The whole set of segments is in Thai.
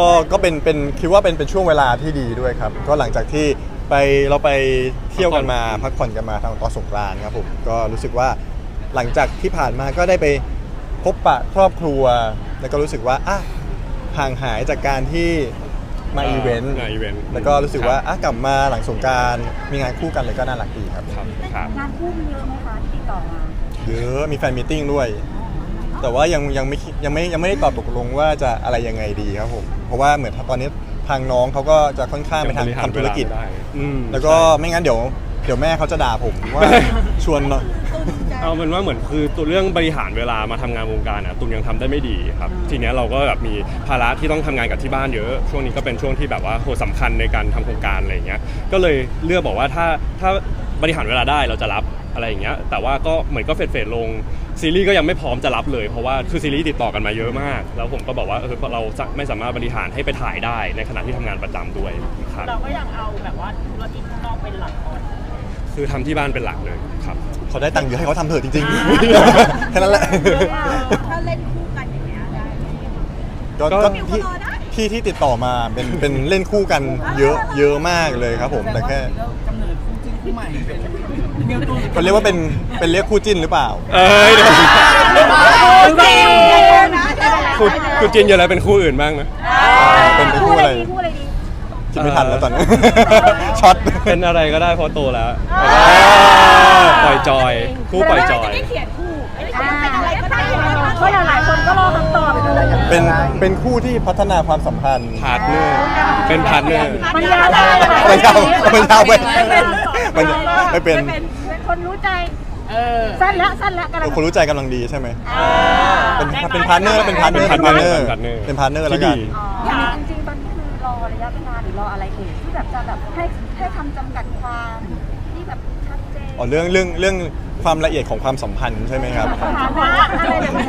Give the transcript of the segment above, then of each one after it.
ก็ก็เป็นเป็นคิดว่าเป็นเป็นช่วงเวลาที่ดีด้วยครับ ก็หลังจากที่ไปเราไปเที่ยวกันมาพักผ่อนกันมาทางตอนสงกรานต์ครับผมก็รู้สึกว่าหลังจากที่ผ่านมาก็ได้ไปพบปะครอบครัว แล้วก็รู้สึกว่าอะห่างหายจากการที่มาอีเวนต์งานอีเวนต์แล้วก็รู้สึกว่าอะกลับมาหลังสงกรารมีงานคู่กันเลยก็น่ารักดีครับ ครับครับงานคู่มีเยอะไหมคะที่ติดต่อมา เยอะมีแฟนมีตติ้งด้วย แต่ว่ายังยังไม่คิดยังไม่ยังไม่ได้ตอบตกลงว่าจะอะไรยังไงดีครับผมเพราะว่าเหมือนตอนนี้ทางน้องเขาก็จะค่อนข้างไปทางยังบริหารทำธุรกิจเวลาไม่ได้อืมแล้วก็ไม่งั้นเดี๋ยวเดี๋ยวแม่เขาจะด่าผมว่าชวนเนอะเอาเป็นว่าเหมือนคือตัวเรื่องบริหารเวลามาทำงานวงการอะตุนยังทำได้ไม่ดีครับ ทีเนี้ยเราก็แบบมีภาระที่ต้องทำงานกับที่บ้านเยอะช่วงนี้ก็เป็นช่วงที่แบบว่าโหสำคัญในการทำโครงการอะไรอย่างเงี้ยก็เลยเลือกบอกว่าถ้าถ้า บริหารเวลาได้เราจะรับอะไรอย่างเงี้ยแต่ว่าก็เหมือนก็เฟดเฟดลงซีรีส์ก็ยังไม่พร้อมจะรับเลยเพราะว่าคือซีรีส์ติดต่อกันมาเยอะมาก แล้วผมก็บอกว่าเออเราจะไม่สามารถบริหารให้ไปถ่ายได้ในขณะที่ทำงานประจำด้วยครับเราก็ยังเอาแบบว่าธุรกิจข้างนอกเป็นหลักก่อนคือทำที่บ้านเป็นหลักเลยครับเขาได้ตังค์เยอะให้เขาทำเถอะจริงๆแค่นั้นแหละถ้าเล่นคู่กันอย่างเงี้ยได้ก็ก็ก็ที่ที่ที่ติดต่อมาเป็นเป็นเล่นคู่กันเยอะเยอะมากเลยครับผมแต่แค่ ใหม่เดียวตัวเขาเรียกว่าเป็นเป็นเรียกคู่จิ้นหรือเปล่า เอ้ยเดี๋ยวจริงนะคู่คู่จินเยอะแล้วเป็นคู่อื่นบ้างนะ เป็นเป็นคู่อะไรคู่อะไรดีคิดไม่ทันแล้วตอนนี้ ช็อต เป็นอะไรก็ได้เพราะโตแล้วปล่อยจอย คู่ปล่อยจอยไม่ได้เขียนคู่ไม่ได้เขียนเป็นอะไรก็ได้เพราะหลายๆคนก็รอคำตอบอยู่เลยเป็นเป็นคู่ที่พัฒนาความสัมพันธ์พาร์ทเนอร์ เป็นพาร์ทเนอร์ มันยาวไปมันยาวมันยาวไป มันไม่เป็นเป็นคนรู้ใจเออสั้นแล้วสั้นแล้วกำลังคนรู้ใจกำลังดีใช่ไหมเป็นเป็นพาร์ทเนอร์เป็นพาร์ทเนอร์เป็นเป็นพาร์ทเนอร์พาร์ทเนอร์เป็นพาร์ทเนอร์แล้วที่กันดีจริงๆตอนนี้คือรอระยะเวลาหรือรออะไรเอ่ยที่แบบจะแบบให้ให้คำจำกัดความที่แบบชัดเจนอ๋อเรื่องเรื่องเรื่องความละเอียดของความสัมพันธ์ใช่ไหมครับถามว่าอะไรแบบนี้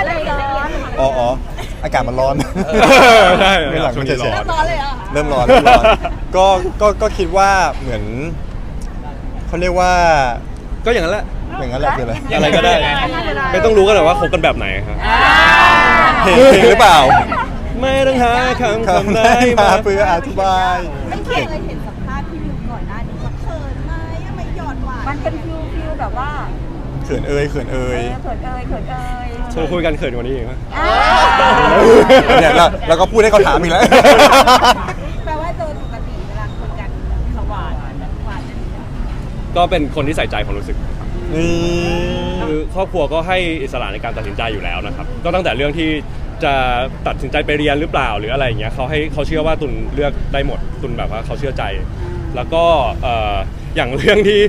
อะไรร้ อนอ๋ออ๋ออากาศมันร้อนใช่ไม่หลังช่วไม่งเฉนี้ยร้อน ร้อนเลยอะๆเริ่มร้อนเริ่มร้อนก็ก็ก็คิดว่าเหมือนเขาเรียกว่าก็อย่างนั้นแหละ อย่างนั้นแหละคืออะไรอะไรก็ได้ ไม่ต้องรู้กันหรอกว่าคบกันแบบไหนครับ เพลงเพลงหรือเปล่าไม่ต้องหาคำคำใดคำมามาเพื่ออธิบาย ไม่เคยเลยเห็นสัมภาษณ์พี่วิวก่อนหน้านี้ว่าเขินไหมทำไมหยอดหวานมันเป็นฟิลฟิลแบบว่าเขินเอ่ยเขินเอ่ยเขินเอ่ยเขินเอ่ย โทรคุยกันเขินกว่านี้อีกไหมเนี่ยเราเราก็พูดให้เขาถามอีกแล้ว แปลว่าโดยปกติเวลาคุยกันสว่านหวานจะดีก็เป็นคนที่ใส่ใจความรู้สึกนี่คือครอบครัวก็ให้อิสระในการตัดสินใจอยู่แล้วนะครับ ก็ตั้งแต่เรื่องที่จะตัดสินใจไปเรียนหรือเปล่าหรืออะไรอย่างเงี้ยเขาให้เขาเชื่อว่าตุนเลือกได้หมดตุนแบบว่าเขาเชื่อใจ แล้วก็เอ่ออย่างเรื่องที่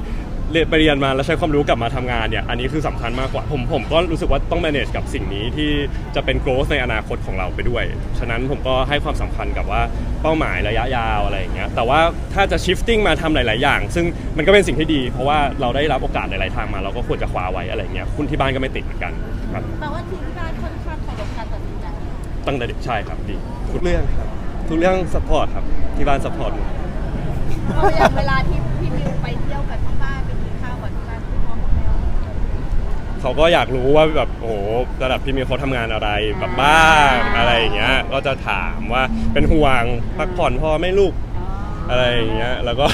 เรียนไปเรียนมาแล้วใช้ความรู้กลับมาทำงานเนี่ยอันนี้คือสำคัญมากกว่าผมผมก็รู้สึกว่าต้อง manage กับสิ่งนี้ที่จะเป็น growth ในอนาคตของเราไปด้วย ฉะนั้นผมก็ให้ความสำคัญกับว่าเป้าหมายระยะยาวอะไรอย่างเงี้ยแต่ว่าถ้าจะ shifting มาทำหลาย ๆ อย่าง ซึ่งมันก็เป็นสิ่งที่ดี เพราะว่าเราได้รับโอกาสหลาย ๆ ทางมาเราก็ควรจะคว้าไว้อะไรอย่างเงี้ยคุณที่บ้านก็ไม่ติดเหมือนกันครับแปลว่าทีมที่บ้านค่อนข้างเคารพการตัดสินใจตั้งแต่เด็กใช่ครับดีทุกเรื่องครับทุกเรื่อง support ครับที่บ้าน support หมดเอาอย่างเวลาที่ เขาก็อยากรู้ว่าแบบโอ้โหระดับพี่มีเขาทำงานอะไรแบบบ้างอะไรอย่างเงี้ยก็จะถามว่าเป็นห่วงพักผ่อนพอไหม่ลูกอะไรอย่างเงี้ยแล้วก็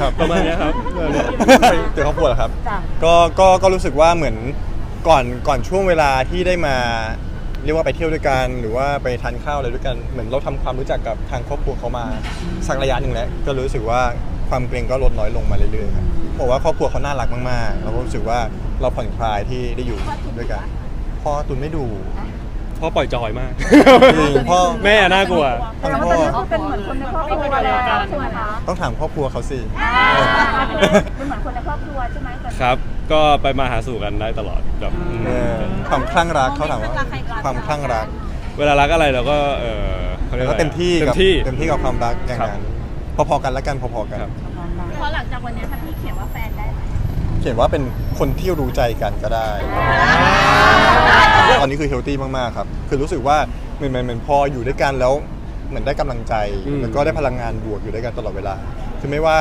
ครับประมาณเนี้ยครับประมาณเนี้ยไปเจอครอบครัวเหรอครับ จ้ะ ก็ก็ก็รู้สึกว่าเหมือนก่อนก่อนช่วงเวลาที่ได้มาเรียกว่าไปเที่ยวด้วยกัน หรือว่าไปทานข้าวอะไรด้วยกันเหมือนเราทำความรู้จักกับทางครอบครัวเขามาสักระยะหนึ่งแล้วก็รู้สึกว่าความเกรงก็ลดน้อยลงมาเรื่อยๆครับ บอกว่าครอบครัวเขาน่ารักมากๆเราก็รู้สึกว่าเราผ่อนคลายที่ได้อยู่ด้วยกันพ่อตุนไม่ดูพ่อปล่อยจอยมาก จริงพ่อแม่น่ากลัว แต่ว่าตอนนี้ก็เป็นเหมือนคนในครอบครัวแล้วใช่ไหมคะต้องถามครอบครัวเขาสิเป็นเหมือนคนในครอบครัวใช่ไหมตอนนี้ครับ ก็ไปมาหาสู่กันได้ตลอดแบบอืมเออความคลั่งรักเขาถามว่าความคลั่งรักเวลารักอะไรเราก็เออเขาเรียแล้วกก็อะไรเต็มที่เต็กับมที่เต็มที่กับความรักอย่างครับนั้นพอๆกันแล้วกันพอๆกันครับ เพราะหลังจากวันนี้ถ้าพี่เขียนว่าแฟนได้ไหมเขียนว่าเป็นคนที่รู้ใจกันก็ได้ตอนนี้คือเฮลตี้มากๆครับ คือรู้สึกว่าเหมือนเหมือนเหมือนพออยู่ด้วยกันแล้วเหมือนได้กำลังใจอืมแล้วก็ได้พลังงานบวกอยู่ด้วยกันตลอดเวลา คือไม่ว่า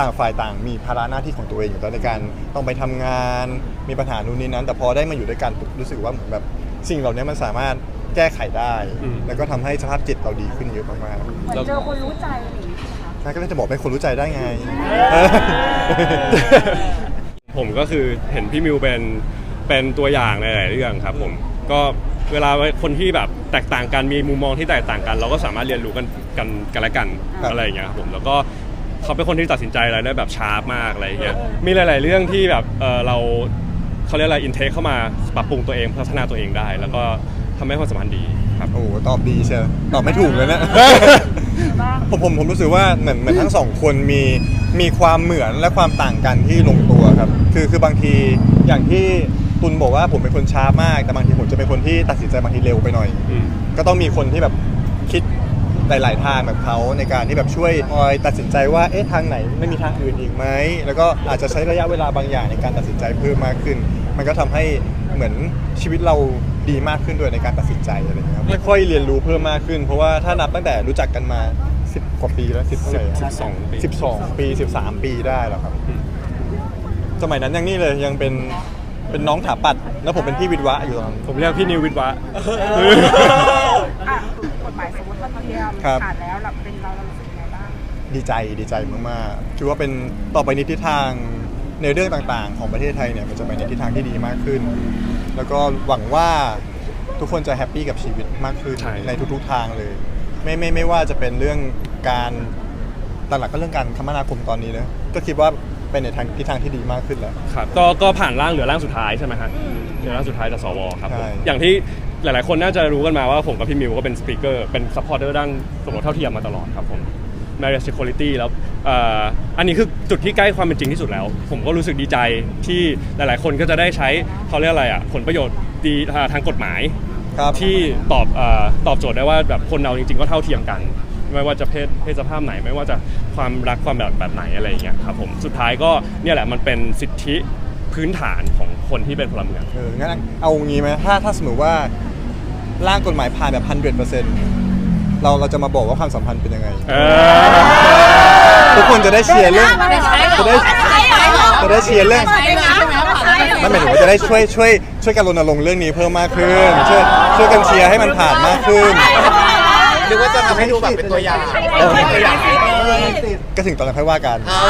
ต่างฝ่ายต่างมีภาระหน้าที่ของตัวเองอยู่แล้วในการต้องไปทำงาน มีปัญหานู่นนี่นั้น แต่พอได้มาอยู่ด้วยกันปุ๊บรู้สึกว่าเหมือนแบบสิ่งเหล่านี้มันสามารถแก้ไขได้อืมแล้วก็ทำให้สภาพจิตเราดีขึ้นเยอะมากเหมือนเจอคนรู้ใจ อะไรอย่างงี้ใช่ไหมคะๆนั่นก็เลยจะบอกเป็นคนรู้ใจได้ไง ผมก็คือเห็นพี่มิวเป็นเป็นตัวอย่างในหลายๆเรื่องครับผมก็เวลาคนที่แบบแตกต่างกันมีมุมมองที่แตกต่างกัน เราก็สามารถเรียนรู้กันกันกันและกันครับอะไรอย่างเงี้ยครับผมแล้วก็เขาเป็นคนที่ตัดสินใจอะไรได้แบบชาร์ปมากอะไรอย่างเงี้ยมีหลาย ๆ เรื่องที่แบบเออเราเขาเรียกอะไรอินเทคเข้ามาปรับปรุงตัวเองพัฒนาตัวเองได้ แล้วก็ทำให้ความสัมพันธ์ดีครับโอ้โหตอบดีเชียวตอบไม่ถูกเลยนะบ้าง ผมผมผมรู้สึกว่าเหมือนเหมือนทั้งสองคนมีมีความเหมือนและความต่างกันที่ลงตัวครับคือคือบางทีอย่างที่ตุนบอกว่าผมเป็นคนช้ามาก แต่บางทีผมจะเป็นคนที่ตัดสินใจบางทีเร็วไปหน่อยอืมก็ต้องมีคนที่แบบคิดหลาย ๆ ทางแบบเขาในการที่แบบช่วยคอยตัดสินใจว่าเอ๊ะทางไหนไม่มีทางอื่นอีกไหมแล้วก็อาจจะใช้ระยะเวลาบางอย่างในการตัดสินใจเพิ่มมากขึ้น มันก็ทำให้เหมือนชีวิตเรา ดีมากขึ้นด้วยในการตัดสินใจอะไรอย่างเงี้ยครับค่อยๆเรียนรู้เพิ่มมากขึ้น เพราะว่าถ้านับตั้งแต่รู้จักกันมา 10 กว่าปีแล้ว10เท่าไหร่อะสิบสองปี12ปี 13 ปีได้แล้วครับ สมัยนั้นยังนี่เลยยังเป็นเป็นน้องถาปัด แล้วผมเป็นพี่วิทวะอยู่ตอนนั้นผมเรียกพี่นิววิทย์วะ อะกฎหมายสมมติว่าตอนนี้ครับ ผ่านแล้วเราเป็นเราเรารู้สึกยังไงบ้างดีใจดีใจมากๆถือว่าเป็นต่อไปในทิศทางในเรื่องต่างๆ ของประเทศไทยเนี่ยมันจะไปในทิศทางที่ดีมากขึ้น แล้วก็หวังว่าทุกคนจะแฮปปี้กับชีวิตมากขึ้นใช่ ในทุกๆทางเลย ไม่ไม่ไม่ว่าจะเป็นเรื่องการหลักๆก็เรื่องการคมนาคมตอนนี้นะก็คิดว่าเป็นในทางทิศทางที่ดีมากขึ้นแล้ว ครับก็ก็ผ่านร่างเหลือร่างสุดท้ายใช่ไหมฮะเหลือร่างสุดท้ายจากสวครับผมใช่ อย่างที่หลาย ๆ คนน่าจะรู้กันมาว่าผมกับพี่มิวก็เป็นสปีกเกอร์เป็นซัพพอร์เตอร์ด้านสมรสเท่าเทียมมาตลอดครับผม marriage equality แล้วเอ่ออันนี้คือจุดที่ใกล้ความเป็นจริงที่สุดแล้ว ผมก็รู้สึกดีใจที่หลาย ๆ คนก็จะได้ใช้เขาเรียกอะไรอะผลประโยชน์ดีทางกฎหมาย ครับ ที่ตอบเออตอบโจทย์ได้ว่าแบบคนเราจริง ๆ ก็เท่าเทียมกัน ไม่ว่าจะเพศเพศสภาพไหน ไม่ว่าจะความรักความแบบแบบไหนอะไรอย่างเงี้ยครับผมสุดท้ายก็เนี่ยแหละมันเป็นสิทธิพื้นฐานของคนที่เป็นพลเมือง เอองั้นเอางี้ไหมถ้าถ้าสมมติว่าร่างกฎหมายผ่านแบบพันเเปอร์เซ็นต์ เราเราจะมาบอกว่าความสัมพันธ์เป็นยังไง เออ ทุกคนจะได้เชียร์เรื่องไม่ใช่เหรอจะได้ใช่เหรอจะได้เชียร์เรื่องใช่เหรอใช่เหรอนั่นหมายถึงว่าจะได้ช่วยช่วยช่วยกันรณรงค์เรื่องนี้เพิ่มมากขึ้น ช่วยช่วยกันเชียร์ให้มันผ่านมากขึ้น หรือว่าจะทำให้ดูแบบเป็นตัวอย่าง เออเป็นตัวอย่างก็ถึงตอนนั้นค่อยว่ากันอ่า